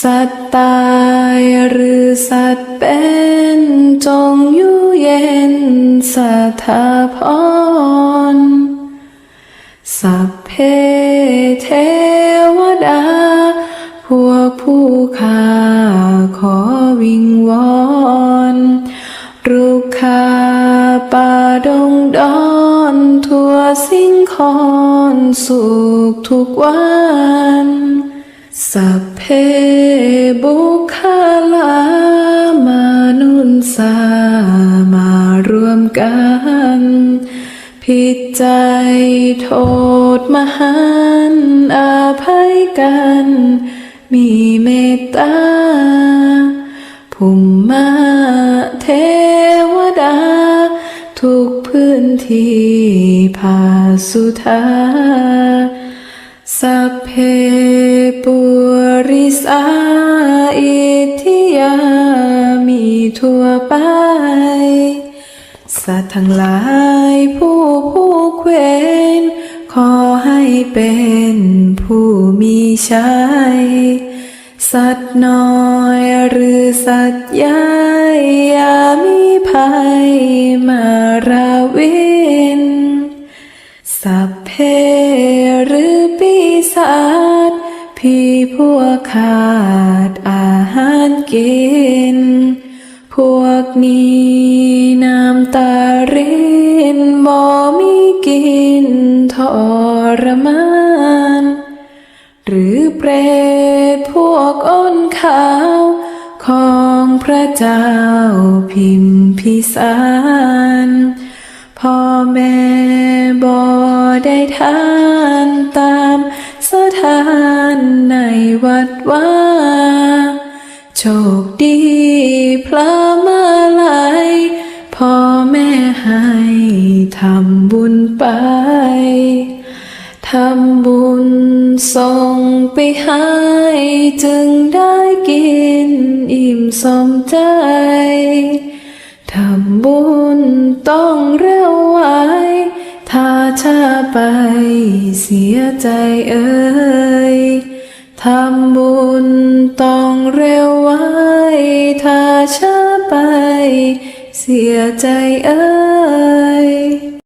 สัตตายหรือสัตเป็นจงอยู่เย็นสถาพรสัพเพเทวดา พวกผู้ข้าขอวิงวอนรุกขาป่าดงดอน ทั่วสิ่งคอนสุขทุกวัน สัพเพบุคลามานุนสามารวมกัน ผิดใจโทษมหันต์อาภัยกัน มีเมตตาภูมิมาเทวดา ทุกพื้นที่ภาสุธาสัพเพปุ ริสาอิทิยามีทั่วไป สัตว์ทั้งหลายผู้ผู้เควรขอให้เป็นผู้มีชัยสัตว์น้อยหรือสัตว์ใหญ่อย่ามีภัยมาราวินสัพเพหรือปีศาจ พี่พวกขาดอาหารกิน พวกนี้น้ำตารินบ่มีกินทรมาน หรือเปรตพวกอ้นขาว ของพระเจ้าพิมพิสารพ่อแม่บ่ได้ทานตาม สถานในวัดว่าโชคดีพระมาลัยพ่อแม่ให้ทำบุญไป ทำบุญส่งไปให้จึงได้กินอิ่มสมใจ ทำบุญต้องเร วไวถ้าช้าไปเสียใจเอ่ยทำบุญต้องเร็วไว้ถ้าช้าไป เสียใจเอ่ย